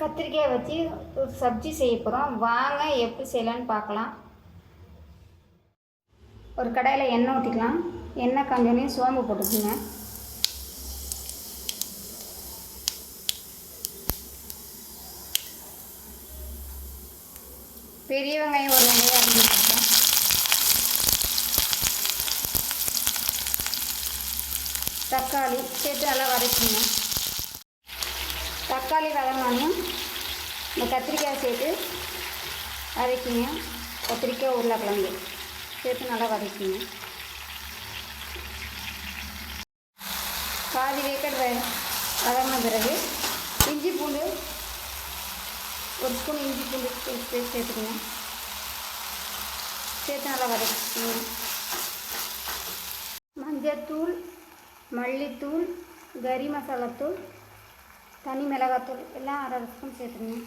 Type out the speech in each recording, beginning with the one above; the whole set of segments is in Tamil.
கத்திரிக்காய் வச்சு ஒரு சப்ஜி செய்ய போகிறோம் வாங்க எப்படி செய்யலான்னு பார்க்கலாம். ஒரு கடையில் எண்ணெய் ஊற்றிக்கலாம் எண்ணெய் காஞ்சோடனே சோம்பு போட்டுக்கோங்க. பெரிய வெங்காயம் ஒரு வெங்காயம் அரிஞ்சு வச்சுருக்கேன். தக்காளி சேர்த்து நல்லா வதக்கிங்க. தக்காளி வதங்கினோம் இந்த கத்திரிக்காய் சேர்த்து வதக்கிங்க. கத்திரிக்காய் உருளைக்கிழங்கு சேர்த்து நல்லா வதக்கிங்க. பாதி வேக்கட் வதங்கின பிறகு இஞ்சி பூண்டு ஒரு ஸ்பூன் இஞ்சி பூண்டு பேஸ்ட் சேர்த்துக்கங்க. சேர்த்து நல்லா வதக்கிங்க மஞ்சத்தூள் மல்லித்தூள் கறி மசாலாத்தூள் தனி மிளகாத்தூள் எல்லாம் அரை ஸ்பூன் சேர்த்துக்கங்க.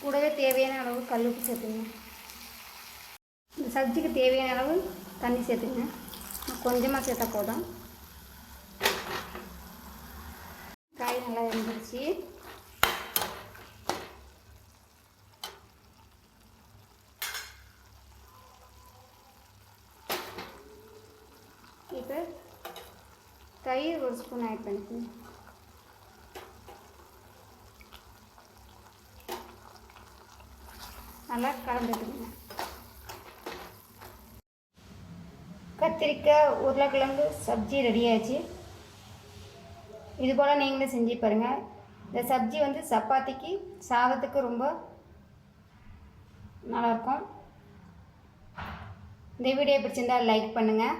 கூடவே தேவையான அளவு கல்லுப்பு சேர்த்துங்க இந்த சப்ஜிக்கு தேவையான அளவு தண்ணி சேர்த்துங்க கொஞ்சமாக சேர்த்தா போதும். காய் நல்லா இருந்துருச்சு இப்போ தயிர் ஒரு ஸ்பூன் ஆட் பண்ணிக்கோங்க. நல்லா கலந்துக்கோங்க. கத்திரிக்காய் உருளைக்கிழங்கு சப்ஜி ரெடி ஆயிடுச்சு. இது போல் நீங்களும் செஞ்சு பாருங்கள் இந்த சப்ஜி வந்து சப்பாத்திக்கு சாதத்துக்கு ரொம்ப நல்லாயிருக்கும். இந்த வீடியோ பிடிச்சிருந்தால் லைக் பண்ணுங்கள்